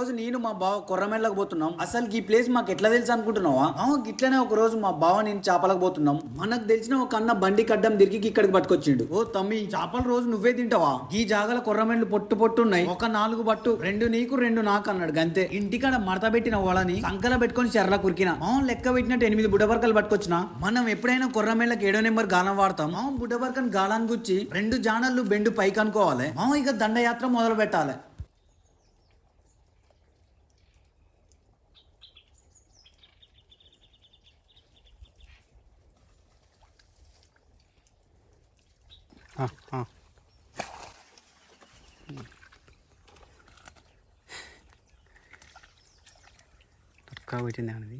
రోజు నేను మా బావ కొర్రమెళ్ళకి పోతున్నాం. అసలు ఈ ప్లేస్ మాకు ఎట్లా తెలుసు అనుకుంటున్నావా? మామ గిట్లనే ఒక రోజు మా బావ నేను చేపలకు పోతున్నాం. మనకు తెలిసిన ఒక అన్న బండి కడ్డం తిరిగి ఇక్కడికి పట్టుకొచ్చిండు. ఓ తమ్మి చేపల రోజు నువ్వే తింటావా? ఈ జాగల కొర్రమెళ్ళు పొట్టు పొట్టు ఉన్నాయి. ఒక నాలుగు పట్టు రెండు నీకు రెండు నాకు అన్నాడు. గంతే. ఇంటికాడ మడత పెట్టిన వాళ్ళని సంకల పెట్టుకొని చెర్ర కురికిన. మామూలు లెక్క పెట్టినట్టు ఎనిమిది బుడబర్కలు పట్టుకొచ్చిన. మనం ఎప్పుడైనా కొర్రమేళ్ళకి ఏడో నెంబర్ గాలం వాడతాం. మామ బుడబర్కని గాలాన్ని గుచ్చి రెండు జానళ్ళు బెండు పైకి అనుకోవాలి. మామ ఇక దండయాత్ర మొదలు పెట్టాలి. ఆ, ఆ. తక్కువ పెట్టింది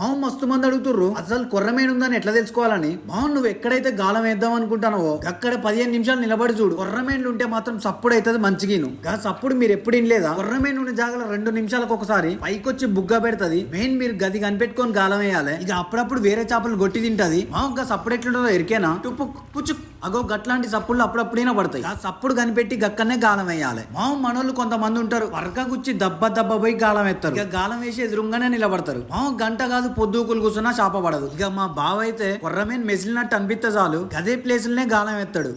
మామ మస్తు మంది అడుగుతుర్రు అసలు కొర్రమేను ఉందని ఎట్లా తెలుసుకోవాలని? మామ నువ్వు ఎక్కడైతే గాలం వేద్దాం అనుకుంటానో అక్కడ పదిహేను నిమిషాలు నిలబడి చూడు. కొర్రమేన్లు ఉంటే మాత్రం సప్పుడు అవుతుంది మంచిగిను. గా సప్పుడు మీరు ఎప్పుడు వినలేదా? కొర్రమేను ఉన్న జాగల రెండు నిమిషాలకు ఒకసారి పైకొచ్చి బుగ్గ పెడతది. మెయిన్ మీరు గది కనిపెట్టుకొని గాలం వేయాలి. ఇక అప్పుడప్పుడు వేరే చేపలు కొట్టి తింటది. మామ ఇంకా సప్పుడు ఎట్లుంటుందో ఎరికేనా? టుప్పు పుచ్చు అగో గట్లాంటి సప్పుళ్ళు అప్పుడప్పుడైనా పడతాయి. ఆ సప్పుడు కనిపెట్టి గక్కనే గాలం వేయాలి. మా మనోళ్ళు కొంతమంది ఉంటారు. వరక గుచ్చి దబ్బ దబ్బ పోయి గాలం వేస్తారు. ఇక గాలం వేసి ఎదురుగానే నిలబడతారు. మా గంట కాదు పొద్దుకులు కూర్చున్నా చేప పడదు. ఇక మా బావ అయితే కొర్రమేన్ మెసిలినట్టు అనిపిస్తే చాలు. గదే ప్లేసులనే గాలం ఎత్తాడు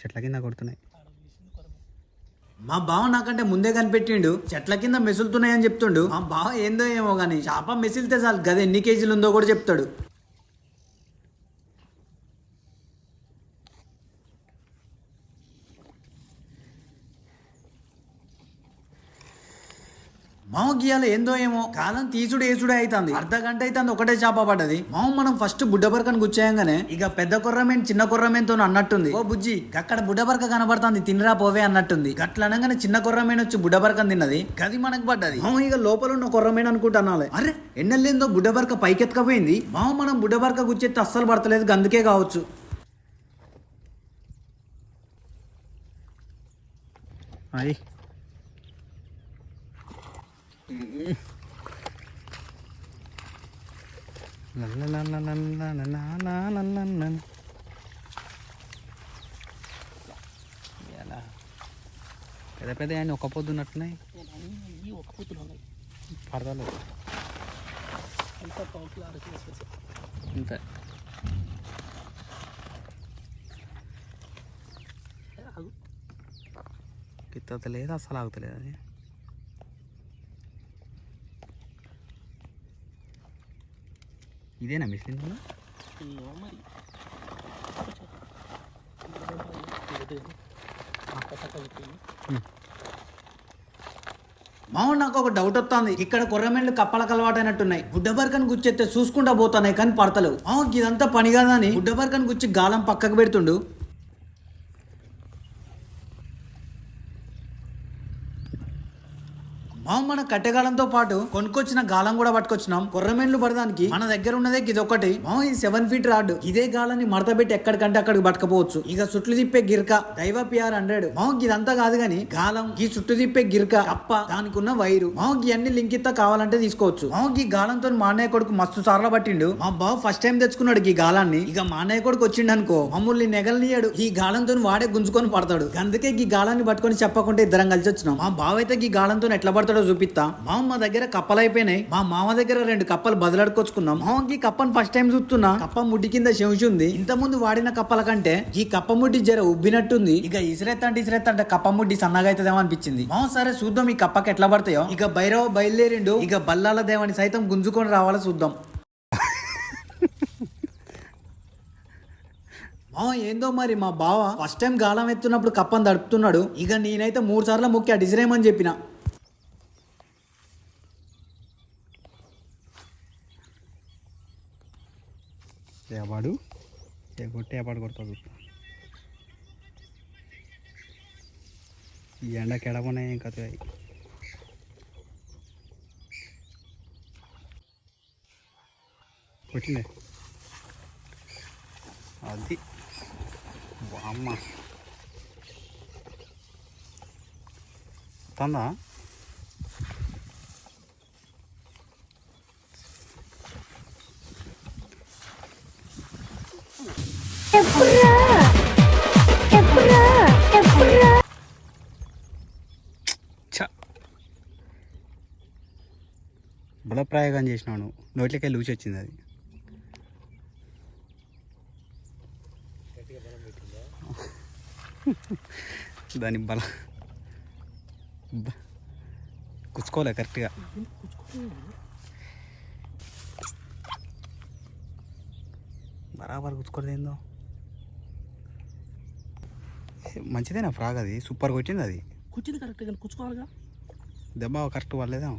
చెట్ల కింద కొడుతున్నాయి. మా బావ నాకంటే ముందే కనిపెట్టిండు. చెట్ల కింద మెసులుతున్నాయని చెప్తుండు. మా బావ ఏందో ఏమో గానీ చేప మెసిలితే చాలు. గది ఎన్ని కేజీలు ఉందో కూడా చెప్తాడు. మామ గీయాలి ఏందో ఏమో. కాలం తీసుడు ఏసుడే అవుతుంది అర్ధ గంట అవుతుంది ఒకటే చేప పడ్డది. మామ మనం ఫస్ట్ బుడ్డబరకను గుచ్చేయంగానే ఇక పెద్ద కొర్రమేన్ చిన్న కొర్రమేన్తో అన్నట్టుంది. ఓ బుజ్జి అక్కడ బుడ్డబరక కనబడుతుంది తినరా పోవే అన్నట్టుంది. గట్లనగానే చిన్న కొర్రమేన్ వచ్చి బుడ్డబరకం తిన్నది. గది మనకు పడ్డది. మామ ఇక లోపల ఉన్న కొర్రమేన్ అనుకుంటున్నాలే అరే ఎన్నెల్లేందో బుడ్డబరక పైకెత్తకపోయింది. మామ మనం బుడ్డబరక గుచ్చేస్తే అస్సలు పడతలేదు అందుకే కావచ్చు. అయ్యి ఎలా పెద్ద పెద్ద అన్నీ ఒక్క పొద్దు ఉన్నట్టున్నాయి ఈ ఒక కూతురు ఉన్నాయి పడతలు ఎంత పావు కిలో అర కిలో స్పెషల్ అంతే ఆగు గిత్తలేదు అస్సలు ఆగుతలేదు అది ఇదేనా మిషన్ ఏమో మరి. మామ నాకు ఒక డౌట్ వస్తుంది. ఇక్కడ కొర్రమేళ్ళు కప్పలకు అలవాటైనట్టున్నాయి. బుడ్డబర్కను గుచ్చెత్తే చూసుకుంటా పోతున్నాయి కానీ పడతలేవు. ఇదంతా పని కాదని బుడ్డబర్కను గుచ్చి గాలం పక్కకు పెడుతుండు. మామ మన కట్టెగాలంతో పాటు కొనుక్కొచ్చిన గాలం కూడా పట్టుకొచ్చినాం. కొర్రమేండ్లు పడడానికి మన దగ్గర ఉన్నదే ఇదొకటి ఒకటి ఇది సెవెన్ ఫీట్ రాడ్. ఇదే గాలాన్ని మడత పెట్టి ఎక్కడికంటే అక్కడికి పట్టకపోవచ్చు. ఇక చుట్లు తిప్పే గిరక దైవ పిఆర్ హండ్రెడ్. మామ ఇదంతా కాదు గాని గాలం ఈ చుట్టు తిప్పే గిరక అప్ప దానికి ఉన్న వైరు. మామ అన్ని లింక్ ఇత్తా కావాలంటే తీసుకోవచ్చు. మామ ఈ గాలంతో మా అన్నయ్య కొడుకు మస్తు సార్లు పట్టిండు. మా బావ ఫస్ట్ టైం తెచ్చుకున్నాడు ఈ గాలాన్ని. ఇక మానయ్య కొడుకు వచ్చిండు అనుకో మమ్మల్ని నెగలనియాడు. ఈ గాలంతో వాడే గుంజుకొని పడతాడు. అందుకే ఈ గాలాన్ని పట్టుకొని చెప్పకుంటే ఇద్దరం కలిసి వచ్చినాం మా బావ అయితే ఈ గాలంతో ఎట్లా పడతాడో చూపిస్తా. మా మా దగ్గర కప్పలు అయిపోయినాయి మా మామ దగ్గర రెండు కప్పలు బదులాడుకొచ్చుకున్నాం. మామకి కప్పని ఫస్ట్ టైం చూస్తున్నా. కప్ప ముడి కింద శంషి ఉంది ఇంత ముందు వాడిన కప్పల కంటే ఈ కప్ప ముడ్డి జర ఉబ్బినట్టుంది. ఇక ఇసిరెత్తంటే ఇసిరెత్తంటే కప్ప ముడ్డి సన్నగా అవుతుందేమో అనిపించింది. మామ సరే చూద్దాం ఈ కప్పకి ఎట్లా పడతాయో. ఇక భైరవ బయలుదేరిండు. ఇక బల్లాల దేవాన్ని సైతం గుంజుకొని రావాలో చూద్దాం. మా ఏందో మరి మా బావ? ఫస్ట్ టైం గాలం ఎత్తున్నప్పుడు కప్పని తడుపుతున్నాడు. ఇక నేనైతే మూడు సార్లు ముఖ్య డిసిరేమని చెప్పిన. చేపాడు ఏ కొట్టి కొడతా చూస్తా ఈ ఎండకి ఎడమనే ఇంకా కథ అది. బామ్మ తందా? బలప్రయోగం చేసినావు నువ్వు నోట్లకే లూచి వచ్చింది అది. దాని బల కుచ్చుకోలే కరెక్ట్గా. బరాబర్ కుచ్చుకోలేదు ఏందో మంచిదేనా ఫ్రాగ్ అది? సూపర్ కొట్టింది అది. కూర్చుంది కరెక్ట్ కానీ కూర్చుకోవాలిగా దెబ్బ కరెక్ట్ పడలేదా?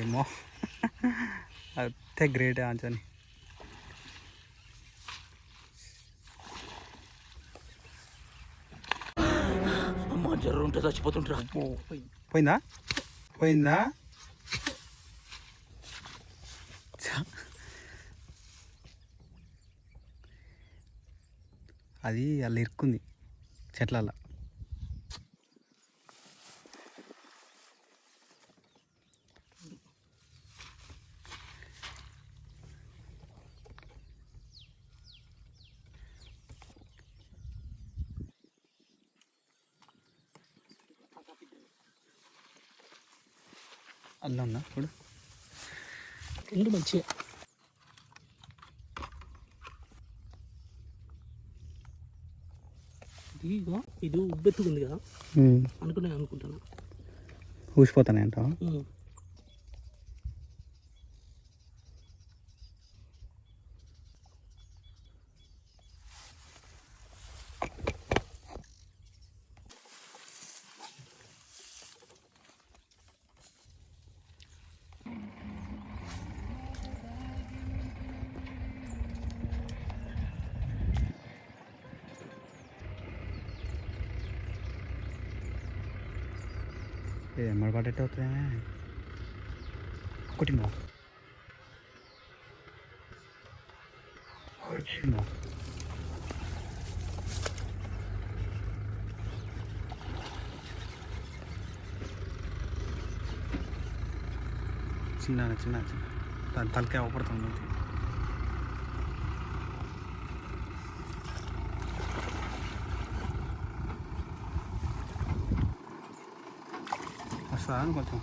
ఏమో. అంతే గ్రేట్ ఆంచని అమ్మ జర్ర ఉంటే చచ్చిపోతుంటారా పోయిందా? పోయిందా. అది అలా ఇరుక్కుంది చెట్లల్లో ఉన్నా చూడు. రెండు మంచిగా ఇది ఇగో ఇది ఉబ్బెత్తుకుంది కదా. అనుకునే అనుకుంటాను. ఊసిపోతానే అంటావా? ఉమ్. ఎమ్మడి పడ్డట్టు అవుతుందే కొట్టిందా కొట్టిందా చిన్న చిన్న చిన్న దాని తలకాయ అవపడుతుంది వస్తుందా కొంచెం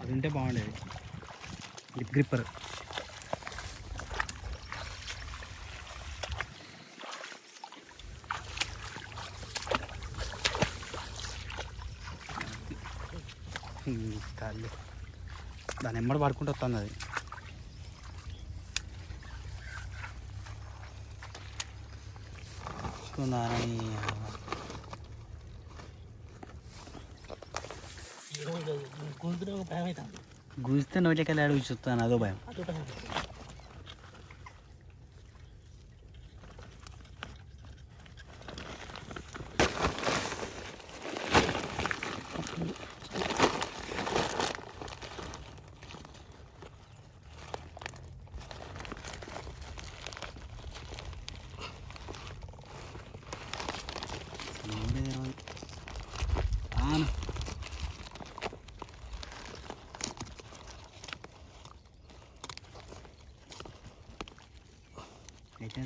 అది ఉంటే బాగుండేది లిప్ గ్రిప్పర్ తల్లి దాని ఎమ్మడి పడుకుంటూ వస్తుంది అది. చూసుకుందాని ఏమో ఇక గుంతునే ఒక భయం అవుతుంది గుజితే నోట్లకి వెళ్ళి అడుగు చూస్తాను అదో భయం.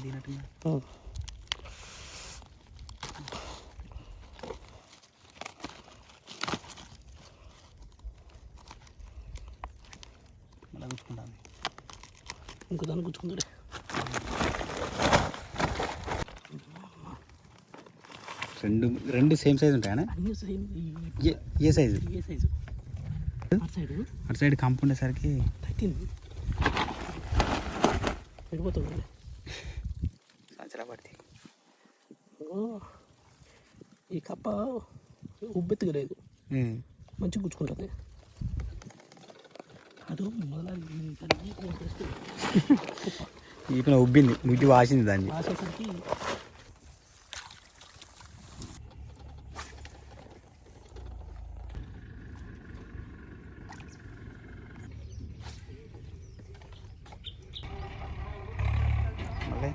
దిగినట్టుగా ఇంకో దాన్ని గుచ్చుకుంటాడు రెండు రెండు సేమ్ సైజ్ ఉంటాయా ఏ సైజు ఏ సైజు అటు సైడ్ కంప ఉండేసరికి తగ్గింది వెళ్ళిపోతుంది ఈ కప్ప ఉబ్బెత్తుగా లేదు మంచిగా గుచ్చుకుంటుంది. అటు మొదల ఉబ్బింది ముగ్గి వాసింది దాన్ని. రాసేసరికి మళ్ళీ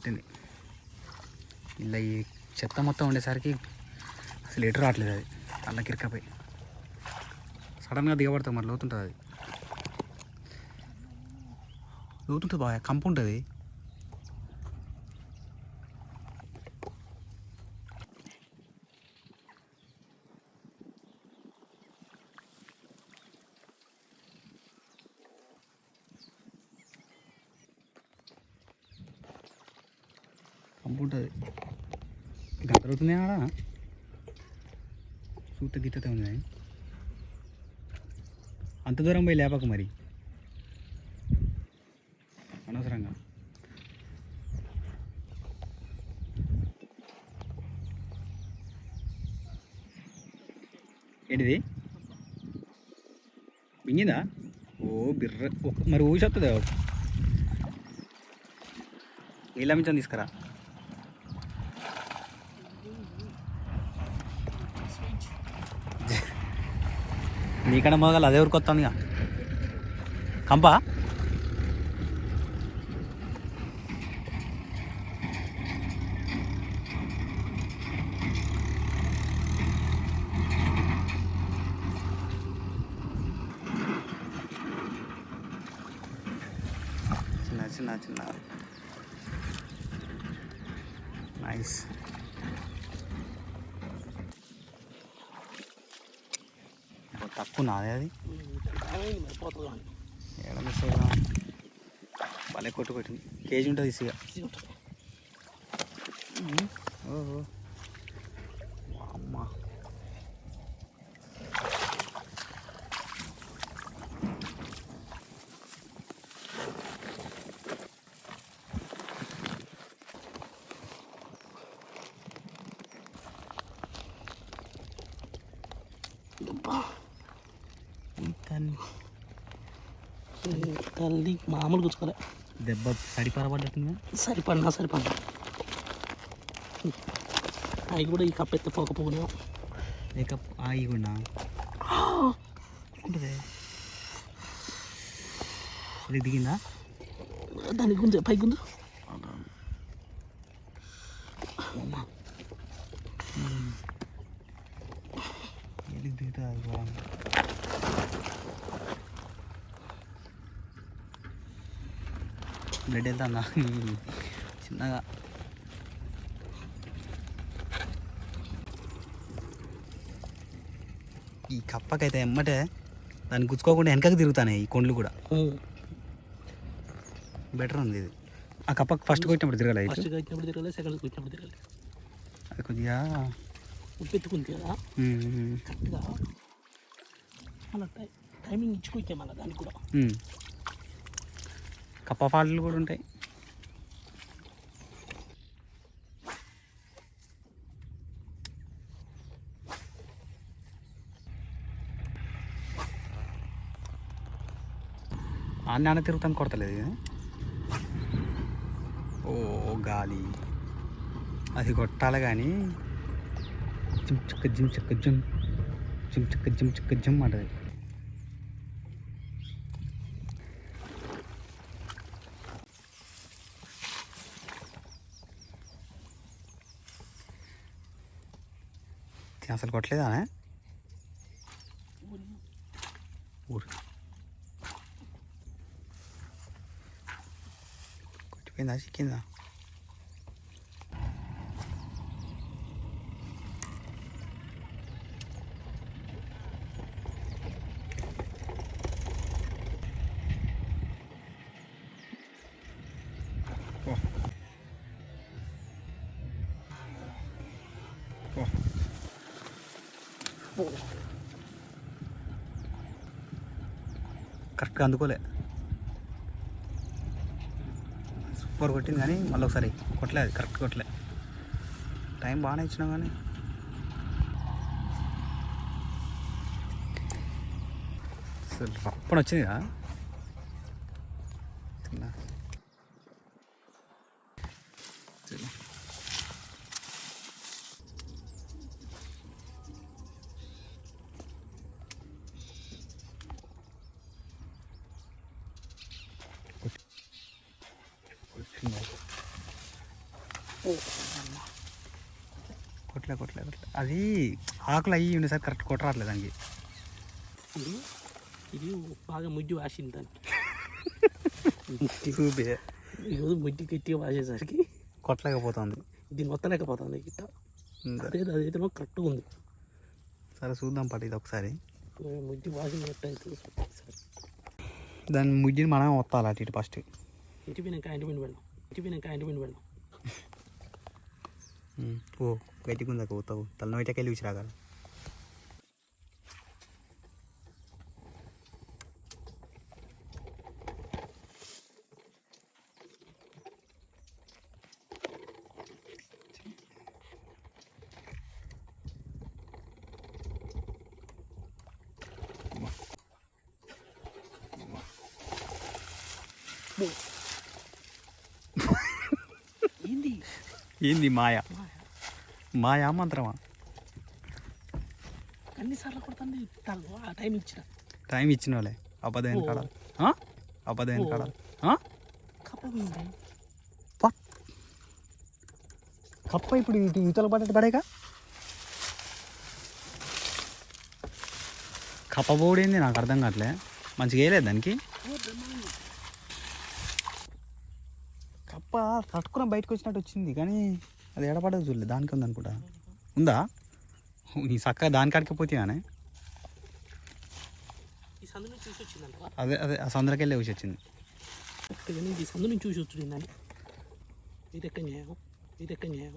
పట్టింది. ఇలా ఈ చెత్త మొత్తం ఉండేసరికి అసలు ఎటు రావట్లేదు అది. అలా కిరకపోయి సడన్గా దిగబడతాం మరి లోతుంటుంది అది. లోతుంటుంది బాగా కంపు ఉంటుంది. ఉంటుంది గంట ఆడ? చూస్తే గిత్తతే ఉంది అంత దూరం పోయి లేపకు మరి. అనవసరంగా. ఏంటిది? మింగిందా? ఓ బిర్ర. మరి ఊసొస్తుందా నీళ్ళ మించం తీసుకురా. నీకన్నా మొదలు అదే ఊరికి ఇక? కంపా? చిన్న చిన్న చిన్న. నైస్ తక్కువ నాదే అది. టైం మిస్ అయ్యా భలే కొట్టు కొట్టింది. కేజీ ఉంటుంది ఇసిగా ఓహో. అమ్మ అబ్బా. ఈ తల్లి మామూలు గుచ్చుకోలే దెబ్బ సడి పరబడ్డట్టుందా సరిపడినా సరిపడినా అవి కూడా ఈ కప్పు ఎత్తే పోకపోనే లేక ఆగి కూడా ఉంటుంది. దిగిందా? దాని గుంజ పై గుంజు. బ్లడ్ వెళ్తుందా చిన్నగా. ఈ కప్పకైతే ఎమ్మటే దాన్ని గుచ్చుకోకుండా వెనకకి తిరుగుతానే ఈ కొండ్లు కూడా. బెటర్ ఉంది ఇది. ఆ కప్పకి ఫస్ట్ కొట్టినప్పుడు తిరగలేదు ఫస్ట్ వచ్చినప్పుడు తిరగాలి సెకండ్ వచ్చినప్పుడు తిరగాలి. అది కొద్దిగా ఉప్పెత్తుకుంది కదా కరెక్ట్గా మన టైమింగ్ ఇచ్చుకొచ్చే మళ్ళీ దానికి కూడా. కప్ప ఫాల్ట్లు కూడా ఉంటాయి. ఆన్న ఆన తిరుగుతాను కొడతలేదు ఓ గాలి. అది కొట్టాలి కానీ జిమ్ చిక్క జిమ్ చిక్క జిమ్. జిమ్ చిక్క జిమ్ చిక్క జిమ్ అంటది. అసలు కొట్టలేదా ఊరు. కొట్టిపోయిందా? చిక్కిందా? ఇక్కడ అందుకోలే. సూపర్ కొట్టింది కానీ మళ్ళీ ఒకసారి కొట్టలే అది కరెక్ట్ కొట్టలే. టైం బాగానే ఇచ్చినా కానీ. అసలు రప్పని తిన్నా. కొట్టలే కొట్టలే కొట్టలే అది ఆకులు అయ్యి ఉండే సార్ కరెక్ట్ కొట్టరాట్లేదు దానికి ఇది బాగా ముడ్డి వాసింది దానికి. చూపే. ఈరోజు ముడ్డి గట్టిగా వాసేసరికి కొట్టలేకపోతుంది. దీన్ని మొత్తలేకపోతుంది గిట్ట. అదే అదైతే కరెక్ట్గా ఉంది. సరే చూద్దాం పట్టు ఇది ఒకసారి. ముడ్డి వాసింది సరే దాని ముద్దిని మనం వత్తాలి అటు ఇటు ఫస్ట్. ఇంటి పోయినాక ఇంటి పిండి పెడదాం ఇంటి పోయినాక ఇంటి పిండి పెడదాం ఓ గట్టిగా ఉందా పోతావు తలనోయిటకి వెళ్ళి విసిరాగల ఏంది మాయ మాయా మంత్రమా అన్నిసార్లు కొడుతుంది. తను ఆ టైం ఇచ్చిన. టైం ఇచ్చిన వాళ్ళే. అబద్ధమైన కాడాలి? అబద్ధమైన కాడాలి? కప్ప ఇప్పుడు ఇటు ఇతల పడ్డట్టు పడేక? కప్ప పోడింది నాకు అర్థం కావట్లే. మంచిగా వేయలేదు దానికి? కప్ప తట్టుకుని బయటకు వచ్చినట్టు వచ్చింది కానీ అది ఎడపడదు చూడలేదు దానికి ఉంది అనుకుంటా. ఉందా? నీ చక్కగా దాని కాడికి చూసి వచ్చిందంట అదే అదే ఆ సందరకెళ్ళి వచ్చి వచ్చింది. కానీ ఈ సందు నుంచి చూసి వచ్చిందని ఇది ఎక్కడ న్యాయం? ఇది ఎక్కడ న్యాయం?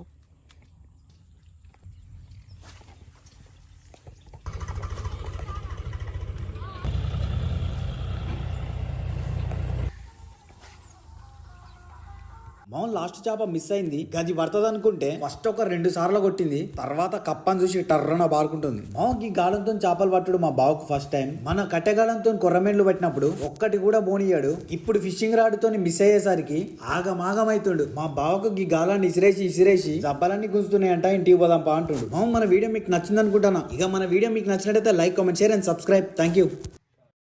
మౌన్ లాస్ట్ చేప మిస్ అయింది. గది పడుతుంది అనుకుంటే ఫస్ట్ ఒక రెండు సార్లు కొట్టింది. తర్వాత కప్పని చూసి టర్రన బారుకుంటుంది. మౌకి గాలంతో చేపలు పట్టుడు మా బావకు ఫస్ట్ టైం మన కట్టెగాలంతో కొర్రమేండ్లు పట్టినప్పుడు ఒక్కటి కూడా బోనియాడు ఇప్పుడు ఫిషింగ్ రాడ్తో మిస్ అయ్యేసరికి ఆగమాగమైతుండు. మా బావకు ఈ గాలాన్ని ఇసిరేసి ఇసిరేసి జబ్బలన్నీ గుంజుతున్నాయంట ఇంటికి పోదాంపా అంటుండు. మౌన్ మన వీడియో మీకు నచ్చింది అనుకుంటానా ఇక మన వీడియో మీకు నచ్చినట్టయితే like comment share and subscribe thank you